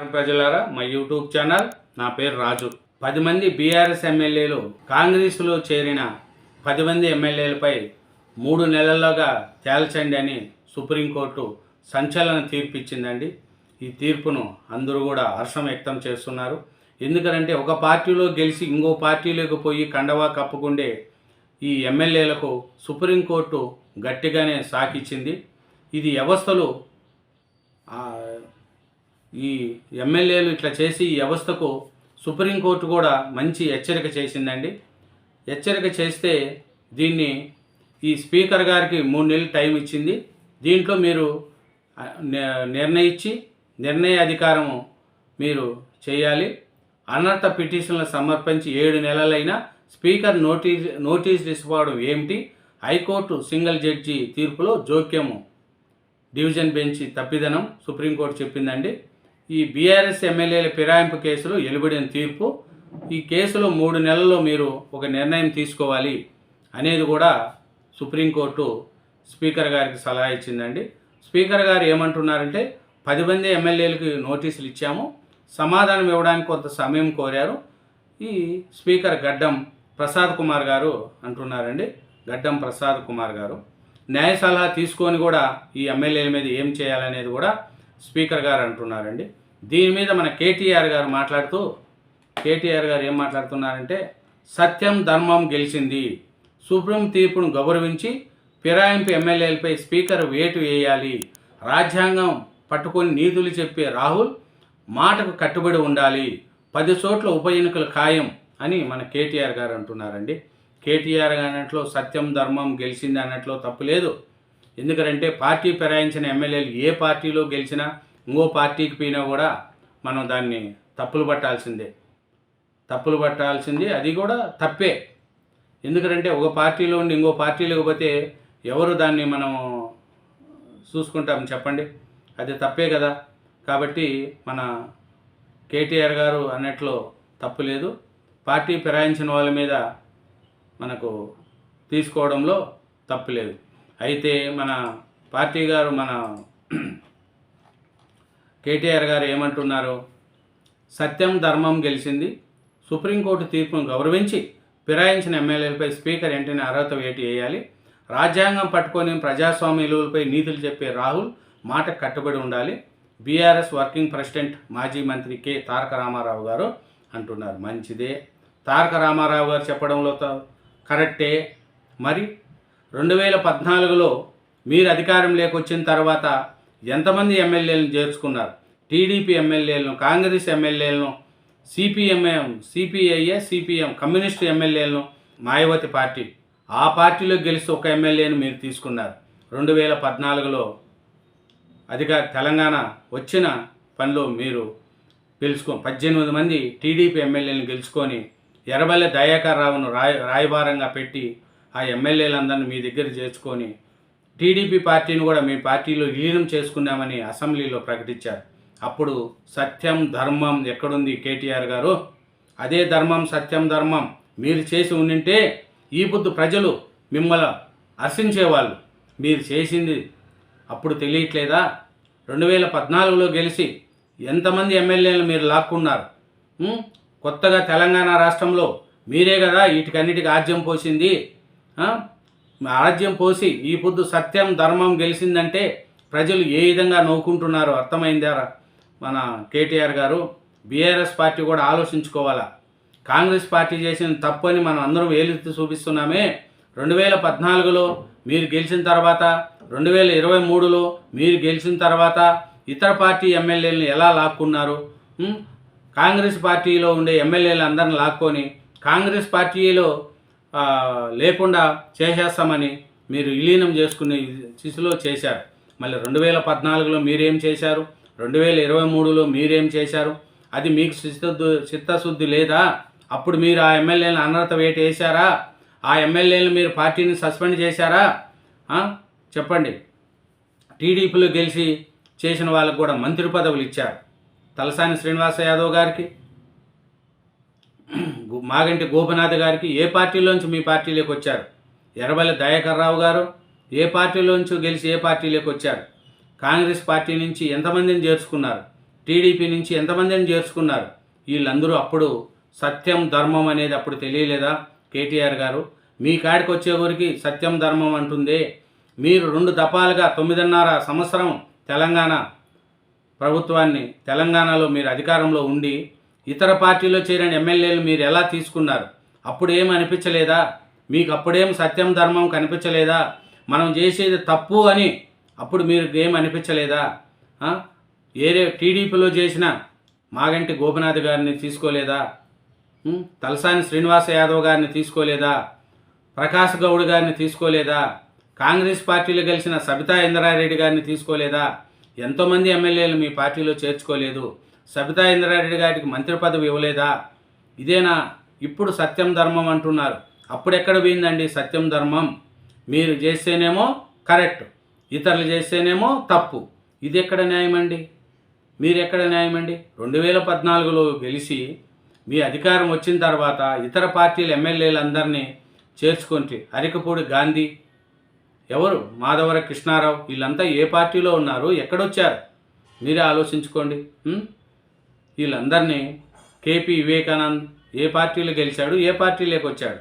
ప్రజలారా మా YouTube channel నా పేరు రాజు. పది మంది బీఆర్ఎస్ ఎమ్మెల్యేలు కాంగ్రెస్లో చేరిన పది మంది ఎమ్మెల్యేలపై మూడు నెలల్లోగా తేల్చండి అని సుప్రీంకోర్టు సంచలన తీర్పు ఇచ్చిందండి ఈ తీర్పును అందరూ కూడా హర్షం వ్యక్తం చేస్తున్నారు. ఎందుకంటే ఒక పార్టీలో గెలిచి ఇంకో పార్టీలోకి పోయి కండవా కప్పుకుండే ఈ ఎమ్మెల్యేలకు సుప్రీంకోర్టు గట్టిగానే సాకిచ్చింది. ఇది వ్యవస్థలు ఈ ఎమ్మెల్యేలు ఇట్లా చేసి ఈ వ్యవస్థకు సుప్రీంకోర్టు కూడా మంచి హెచ్చరిక చేసిందండి. హెచ్చరిక చేస్తే దీన్ని ఈ స్పీకర్ గారికి మూడు నెలలు టైం ఇచ్చింది. దీంట్లో మీరు నిర్ణయించి నిర్ణయ అధికారము మీరు చేయాలి. అనర్హత పిటిషన్లు సమర్పించి ఏడు నెలలైనా స్పీకర్ నోటీస్ నోటీస్ తీసుకోవడం ఏమిటి? హైకోర్టు సింగిల్ జడ్జి తీర్పులో జోక్యము. డివిజన్ బెంచ్ తప్పిదనం సుప్రీంకోర్టు చెప్పిందండి. ఈ బీఆర్ఎస్ ఎమ్మెల్యేల ఫిరాయింపు కేసులో వెలువడిన తీర్పు. ఈ కేసులో మూడు నెలల్లో మీరు ఒక నిర్ణయం తీసుకోవాలి అనేది కూడా సుప్రీంకోర్టు స్పీకర్ గారికి సలహా ఇచ్చిందండి. స్పీకర్ గారు ఏమంటున్నారంటే పది మంది ఎమ్మెల్యేలకు నోటీసులు ఇచ్చాము సమాధానం ఇవ్వడానికి కొంత సమయం కోరారు. ఈ స్పీకర్ గడ్డం ప్రసాద్ కుమార్ గారు అంటున్నారండి. గడ్డం ప్రసాద్ కుమార్ గారు. న్యాయ సలహా తీసుకొని కూడా ఈ ఎమ్మెల్యేల మీద ఏం చేయాలనేది కూడా స్పీకర్ గారు అంటున్నారండి. దీని మీద మన కేటీఆర్ గారు మాట్లాడుతూ కేటీఆర్ గారు ఏం మాట్లాడుతున్నారంటే సత్యం ధర్మం గెలిచింది. సుప్రీం తీర్పును గౌరవించి ఫిరాయింపు ఎమ్మెల్యేలపై స్పీకర్ వేటు వేయాలి. రాజ్యాంగం పట్టుకొని నీతులు చెప్పే రాహుల్ మాటకు కట్టుబడి ఉండాలి. పది చోట్ల ఉప ఎన్నికలు ఖాయం అని మన కేటీఆర్ గారు అంటున్నారండి. కేటీఆర్ అన్నట్లో సత్యం ధర్మం గెలిచింది అన్నట్లో తప్పు లేదు. ఎందుకంటే పార్టీ ఫిరాయించిన ఎమ్మెల్యేలు ఏ పార్టీలో గెలిచినా ఇంకో పార్టీకి పోయినా కూడా మనం దాన్ని తప్పులు పట్టాల్సిందే. తప్పులు పట్టాల్సింది అది కూడా తప్పే. ఎందుకంటే ఒక పార్టీలో ఉండి ఇంకో పార్టీలోకి పోతే ఎవరు దాన్ని మనం చూసుకుంటాం చెప్పండి? అది తప్పే కదా. కాబట్టి మన కేటీఆర్ గారు అన్నట్లో తప్పు లేదు. పార్టీ ఫిరాయించిన వాళ్ళ మీద మనకు తీసుకోవడంలో తప్పు లేదు. అయితే మన పార్టీ గారు మన కేటీఆర్ గారు ఏమంటున్నారు సత్యం ధర్మం గెలిచింది సుప్రీంకోర్టు తీర్పును గౌరవించి ఫిరాయించిన ఎమ్మెల్యేలపై స్పీకర్ వెంటనే అర్హత వేటి వేయాలి రాజ్యాంగం పట్టుకొని ప్రజాస్వామ్య విలువలపై నీతులు చెప్పే రాహుల్ మాట కట్టుబడి ఉండాలి బీఆర్ఎస్ వర్కింగ్ ప్రెసిడెంట్ మాజీ మంత్రి కె తారక రామారావు గారు అంటున్నారు. మంచిదే. తారక రామారావు గారు చెప్పడంలో కరెక్టే. మరి రెండు వేల పద్నాలుగులో మీరు అధికారం లేకొచ్చిన తర్వాత ఎంతమంది ఎమ్మెల్యేలను చేర్చుకున్నారు? టీడీపీ ఎమ్మెల్యేలను కాంగ్రెస్ ఎమ్మెల్యేలను సిపిఎంఎం సిపిఐఏ సిపిఎం కమ్యూనిస్ట్ ఎమ్మెల్యేలను మాయావతి పార్టీ. ఆ పార్టీలో గెలిచి ఒక ఎమ్మెల్యేను మీరు తీసుకున్నారు. రెండు వేల పద్నాలుగులో అధికార తెలంగాణ వచ్చిన పనిలో మీరు గెలుచుకో పద్దెనిమిది మంది టీడీపీ ఎమ్మెల్యేలను గెలుచుకొని ఎర్రబల్లె దయాకర్ రావును రాయ రాయబారంగా పెట్టి ఆ ఎమ్మెల్యేలందరినీ మీ దగ్గర చేర్చుకొని టీడీపీ పార్టీని కూడా మీ పార్టీలో విలీనం చేసుకున్నామని అసెంబ్లీలో ప్రకటించారు. అప్పుడు సత్యం ధర్మం ఎక్కడుంది కేటీఆర్ గారు? అదే ధర్మం సత్యం ధర్మం మీరు చేసి ఉండింటే ఈ పొద్దు ప్రజలు మిమ్మల్ని హర్షించేవాళ్ళు మీరు చేసింది అప్పుడు తెలియట్లేదా? రెండు వేల పద్నాలుగులో గెలిచి ఎంతమంది ఎమ్మెల్యేలు మీరు లాక్కున్నారు? కొత్తగా తెలంగాణ రాష్ట్రంలో మీరే కదా వీటికన్నిటికీ ఆజ్యం పోసింది. ఆరాజ్యం పోసి ఈ పొద్దు సత్యం ధర్మం గెలిచిందంటే ప్రజలు ఏ విధంగా నవ్వుకుంటున్నారో అర్థమైందారా మన కేటీఆర్ గారు బీఆర్ఎస్ పార్టీ కూడా ఆలోచించుకోవాలా? కాంగ్రెస్ పార్టీ చేసిన తప్పు అని మనం అందరం ఏలెత్తి చూపిస్తున్నామే. రెండు వేల పద్నాలుగులో మీరు గెలిచిన తర్వాత రెండు వేల ఇరవై మూడులో మీరు గెలిచిన తర్వాత ఇతర పార్టీ ఎమ్మెల్యేలను ఎలా లాక్కున్నారు? కాంగ్రెస్ పార్టీలో ఉండే ఎమ్మెల్యేలు అందరిని లాక్కొని కాంగ్రెస్ పార్టీలో లేకుండా చేసేస్తామని మీరు విలీనం చేసుకునే స్థితిలో చేశారు. మళ్ళీ రెండు వేల పద్నాలుగులో మీరేం చేశారు? రెండు వేల ఇరవై మూడులో మీరేం చేశారు? అది మీకు చిత్తశుద్ధి చిత్తశుద్ధి లేదా? అప్పుడు మీరు ఆ ఎమ్మెల్యేలను అనర్హత వేట వేశారా? ఆ ఎమ్మెల్యేలు మీరు పార్టీని సస్పెండ్ చేశారా? చెప్పండి. టీడీపీలో గెలిచి చేసిన వాళ్ళకు కూడా మంత్రి పదవులు ఇచ్చారు. తలసాని శ్రీనివాస యాదవ్ గారికి. మాగంటి గోపనాథ్ గారికి ఏ పార్టీలోంచి మీ పార్టీలోకి వచ్చారు? ఎర్రబల్లి దయాకర్ రావు గారు ఏ పార్టీలోంచి గెలిచి ఏ పార్టీలోకి వచ్చారు? కాంగ్రెస్ పార్టీ నుంచి ఎంతమందిని చేర్చుకున్నారు? టీడీపీ నుంచి ఎంతమందిని చేర్చుకున్నారు? వీళ్ళందరూ అప్పుడు సత్యం ధర్మం అనేది అప్పుడు తెలియలేదా? కేటీఆర్ గారు మీ కాడికి వచ్చేవరికి సత్యం ధర్మం అంటుందే. మీరు రెండు దఫాలుగా తొమ్మిదిన్నర సంవత్సరం తెలంగాణ ప్రభుత్వాన్ని తెలంగాణలో మీరు అధికారంలో ఉండి ఇతర పార్టీలో చేరిన ఎమ్మెల్యేలు మీరు ఎలా తీసుకున్నారు? అప్పుడు ఏం అనిపించలేదా? మీకు అప్పుడేం సత్యం ధర్మం కనిపించలేదా? మనం చేసేది తప్పు అని అప్పుడు మీరు ఏం అనిపించలేదా? ఏరే టీడీపీలో చేసిన మాగంటి గోపినాథ్ గారిని తీసుకోలేదా? తలసాని శ్రీనివాస యాదవ్ గారిని తీసుకోలేదా? ప్రకాష్ గౌడ్ గారిని తీసుకోలేదా? కాంగ్రెస్ పార్టీలో గెలిచిన సబితా ఇంద్రారెడ్డి గారిని తీసుకోలేదా? ఎంతోమంది ఎమ్మెల్యేలు మీ పార్టీలో చేర్చుకోలేదు. సబితా ఇంద్రారెడ్డి గారికి మంత్రి పదవి ఇవ్వలేదా? ఇదేనా? ఇప్పుడు సత్యం ధర్మం అంటున్నారు. అప్పుడు ఎక్కడ పోయిందండి సత్యం ధర్మం? మీరు చేస్తేనేమో కరెక్ట్ ఇతరులు చేస్తేనేమో తప్పు. ఇది ఎక్కడ న్యాయమండి? మీరు ఎక్కడ న్యాయమండి? రెండు వేల పద్నాలుగులో గెలిచి మీ అధికారం వచ్చిన తర్వాత ఇతర పార్టీల ఎమ్మెల్యేలందరినీ చేర్చుకుంటే అరికపూడి గాంధీ ఎవరు? మాధవర కృష్ణారావు వీళ్ళంతా ఏ పార్టీలో ఉన్నారు? ఎక్కడొచ్చారు? మీరే ఆలోచించుకోండి. వీళ్ళందరినీ కేపీ వివేకానంద్ ఏ పార్టీలో గెలిచాడు ఏ పార్టీలోకి వచ్చాడు?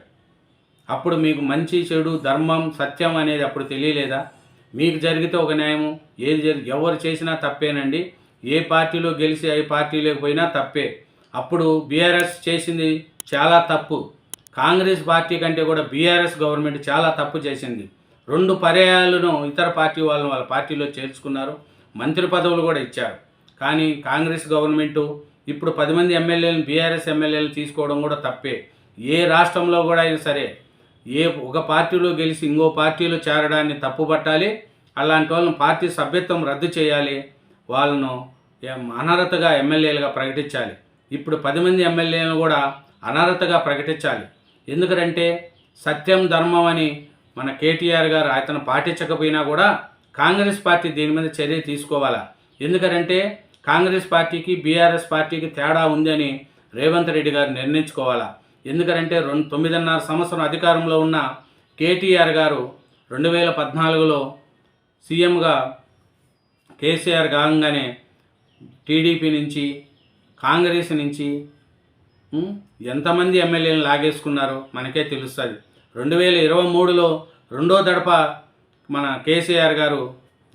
అప్పుడు మీకు మంచి చెడు ధర్మం సత్యం అనేది అప్పుడు తెలియలేదా? మీకు జరిగితే ఒక న్యాయము ఏది జరి ఎవరు చేసినా తప్పేనండి. ఏ పార్టీలో గెలిచి ఏ పార్టీలోకి పోయినా తప్పే. అప్పుడు బీఆర్ఎస్ చేసింది చాలా తప్పు. కాంగ్రెస్ పార్టీ కంటే కూడా బీఆర్ఎస్ గవర్నమెంట్ చాలా తప్పు చేసింది. రెండు పర్యాయాలను ఇతర పార్టీ వాళ్ళని వాళ్ళ పార్టీలో చేర్చుకున్నారు. మంత్రి పదవులు కూడా ఇచ్చారు. కానీ కాంగ్రెస్ గవర్నమెంటు ఇప్పుడు పది మంది ఎమ్మెల్యేలను బీఆర్ఎస్ ఎమ్మెల్యేలు తీసుకోవడం కూడా తప్పే. ఏ రాష్ట్రంలో కూడా అయినా సరే ఏ ఒక పార్టీలో గెలిచి ఇంకో పార్టీలో చేరడాన్ని తప్పుపట్టాలి అలాంటి వాళ్ళని పార్టీ సభ్యత్వం రద్దు చేయాలి వాళ్ళను అనర్హతగా ఎమ్మెల్యేలుగా ప్రకటించాలి. ఇప్పుడు పది మంది ఎమ్మెల్యేలను కూడా అనర్హతగా ప్రకటించాలి. ఎందుకంటే సత్యం ధర్మం అని మన కేటీఆర్ గారు అతను పాటించకపోయినా కూడా కాంగ్రెస్ పార్టీ దీని మీద చర్య తీసుకోవాలా? ఎందుకంటే కాంగ్రెస్ పార్టీకి బీఆర్ఎస్ పార్టీకి తేడా ఉందని రేవంత్ రెడ్డి గారు నిర్ణయించుకోవాలా? ఎందుకంటే రెండు తొమ్మిదిన్నర సంవత్సరం అధికారంలో ఉన్న కేటీఆర్ గారు రెండు వేల పద్నాలుగులో సీఎంగా కేసీఆర్ కాగానే టీడీపీ నుంచి కాంగ్రెస్ నుంచి ఎంతమంది ఎమ్మెల్యేలను లాగేసుకున్నారో మనకే తెలుస్తుంది. రెండు వేల ఇరవై మూడులో రెండో దడప మన కేసీఆర్ గారు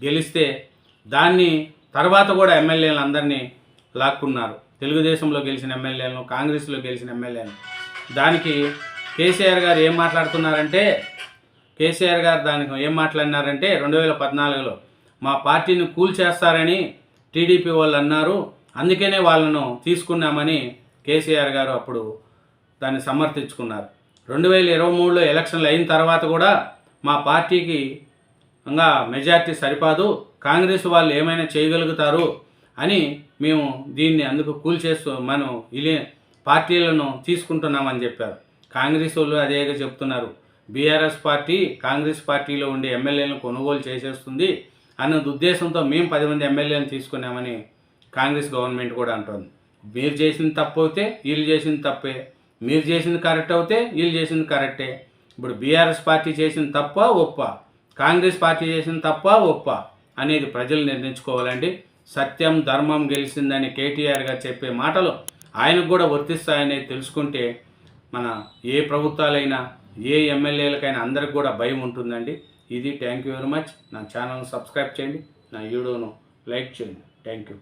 గెలిస్తే దాన్ని తర్వాత కూడా ఎమ్మెల్యేలు అందరినీ లాక్కున్నారు. తెలుగుదేశంలో గెలిచిన ఎమ్మెల్యేలను కాంగ్రెస్లో గెలిచిన ఎమ్మెల్యేలను. దానికి కేసీఆర్ గారు ఏం మాట్లాడుతున్నారంటే కేసీఆర్ గారు దానికి ఏం మాట్లాడినారంటే రెండు వేల పద్నాలుగులో మా పార్టీని కూల్ చేస్తారని టీడీపీ వాళ్ళు అన్నారు. అందుకనే వాళ్ళను తీసుకున్నామని కేసీఆర్ గారు అప్పుడు దాన్ని సమర్థించుకున్నారు. రెండు వేల ఇరవై మూడులో ఎలక్షన్లు అయిన తర్వాత కూడా మా పార్టీకి ఇంకా మెజార్టీ సరిపాదు. కాంగ్రెస్ వాళ్ళు ఏమైనా చేయగలుగుతారు అని మేము దీన్ని అందుకు కూల్చేస్తూ మనం ఇలే పార్టీలను తీసుకుంటున్నామని చెప్పారు. కాంగ్రెస్ వాళ్ళు అదేగా చెప్తున్నారు. బీఆర్ఎస్ పార్టీ కాంగ్రెస్ పార్టీలో ఉండే ఎమ్మెల్యేలను కొనుగోలు చేసేస్తుంది అన్న ఉద్దేశంతో మేము పది మంది ఎమ్మెల్యేలను తీసుకున్నామని కాంగ్రెస్ గవర్నమెంట్ కూడా అంటుంది. మీరు చేసింది తప్పు అయితే వీళ్ళు చేసింది తప్పే. మీరు చేసింది కరెక్ట్ అవుతే వీళ్ళు చేసింది కరెక్టే. ఇప్పుడు బీఆర్ఎస్ పార్టీ చేసింది తప్ప ఒప్ప? కాంగ్రెస్ పార్టీ చేసింది తప్ప ఒప్ప అనేది ప్రజలు నిర్ణయించుకోవాలండి. సత్యం ధర్మం గెలిచిందని కేటీఆర్గా చెప్పే మాటలు ఆయనకు కూడా వర్తిస్తాయనేది తెలుసుకుంటే మన ఏ ప్రభుత్వాలైనా ఏ ఎమ్మెల్యేలకైనా అందరికి కూడా భయం ఉంటుందండి. ఇది థ్యాంక్ యూ వెరీ మచ్. నా ఛానల్ను సబ్స్క్రైబ్ చేయండి. నా వీడియోను లైక్ చేయండి. Thank you.